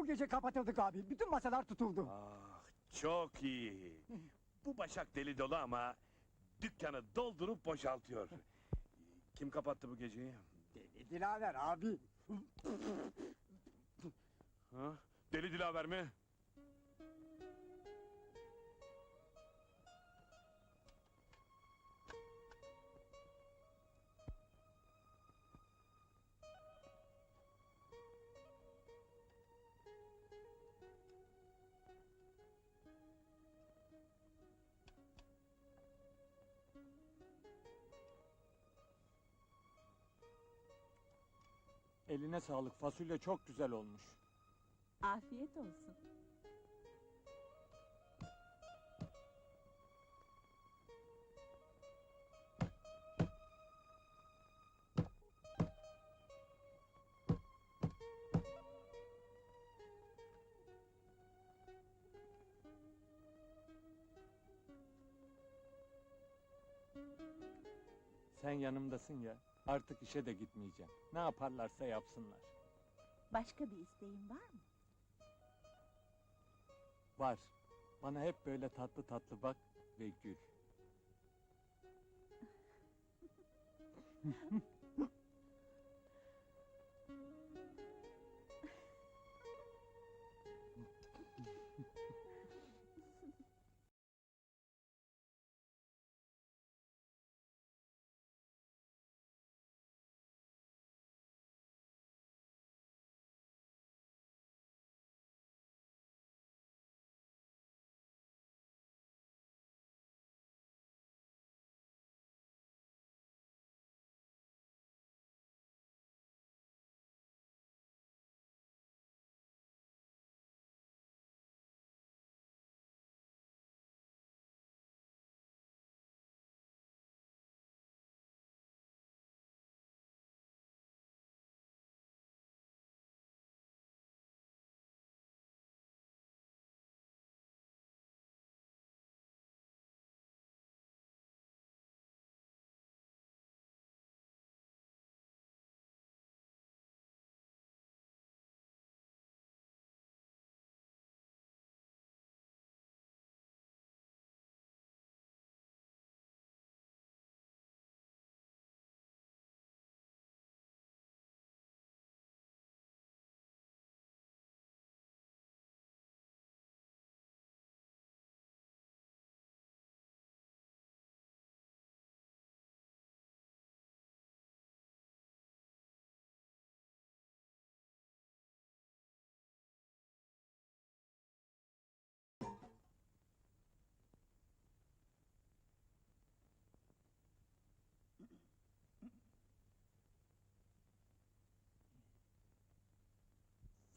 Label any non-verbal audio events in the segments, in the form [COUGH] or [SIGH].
Bu gece kapatıldık abi. Bütün masalar tutuldu. Ah çok iyi. Bu Başak deli dolu ama dükkanı doldurup boşaltıyor. Kim kapattı bu geceyi? Deli Dilaver abi. Ha? Deli Dilaver mi? Eline sağlık. Fasulye çok güzel olmuş. Afiyet olsun. Sen yanımdasın ya. Artık işe de gitmeyeceğim. Ne yaparlarsa yapsınlar. Başka bir isteğin var mı? Var. Bana hep böyle tatlı tatlı bak ve gül. [LAUGHS]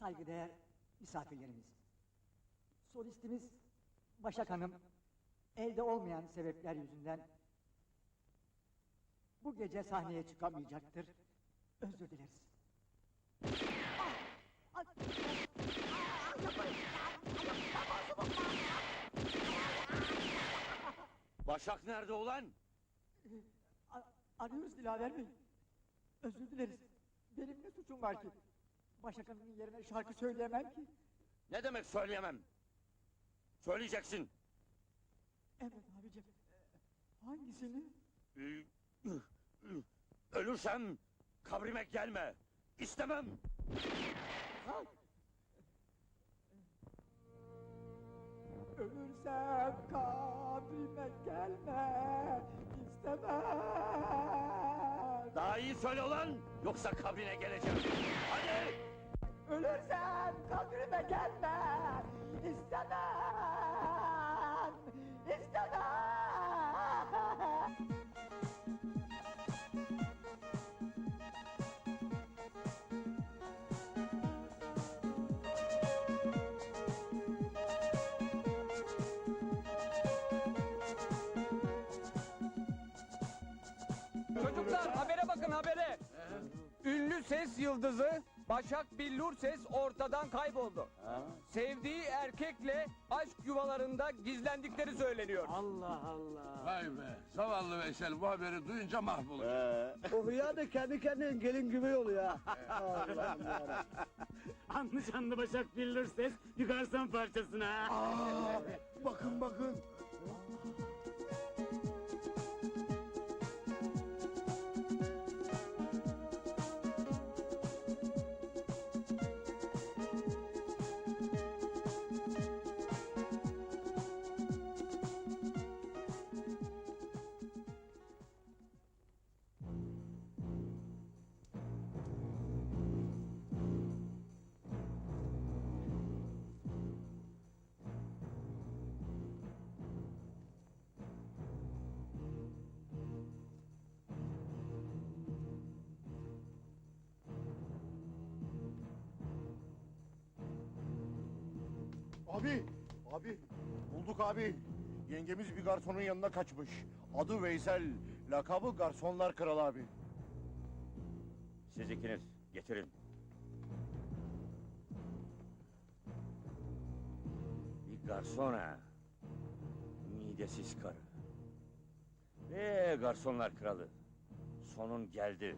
Saygıdeğer misafirlerimiz. Solistimiz Başak Hanım elde olmayan sebepler yüzünden bu gece sahneye çıkamayacaktır. Özür dileriz. Başak nerede ulan? A- Arıyoruz Dilaver Bey. Özür dileriz. Benim ne suçum var ki? Başak Hanım'ın yerine şarkı söyleyemem ki. Ne demek söyleyemem? Söyleyeceksin. Evet abicim. Ee, Hangisini? Ee, Ölürsem kabrime gelme. İstemem. Ölürsem kabrime gelme istemem. Daha iyi söyle ulan. Yoksa kabrine geleceğim. Hadi. Ölürsem kabrime gelme istemem. İstemem. Çocuklar habere bakın habere. Ünlü ses yıldızı Başak Billur ses ortadan kayboldu. Sevdiği erkekle aşk yuvalarında gizlendikleri söyleniyor. Vay be. Zavallı Veysel bu haberi duyunca mahvolur. O hıyar da kendi kendine gelin gibi oluyor ha. Allah'ım yarabbim. Anlı Başak Billur ses yukarısan parçasına. Bakın bakın. Abi, abi, bulduk abi. Yengemiz bir garsonun yanına kaçmış. Adı Veysel, lakabı garsonlar kralı abi. Siz ikiniz getirin. Bir garsona. Midesiz karı. Ee garsonlar kralı. Sonun geldi.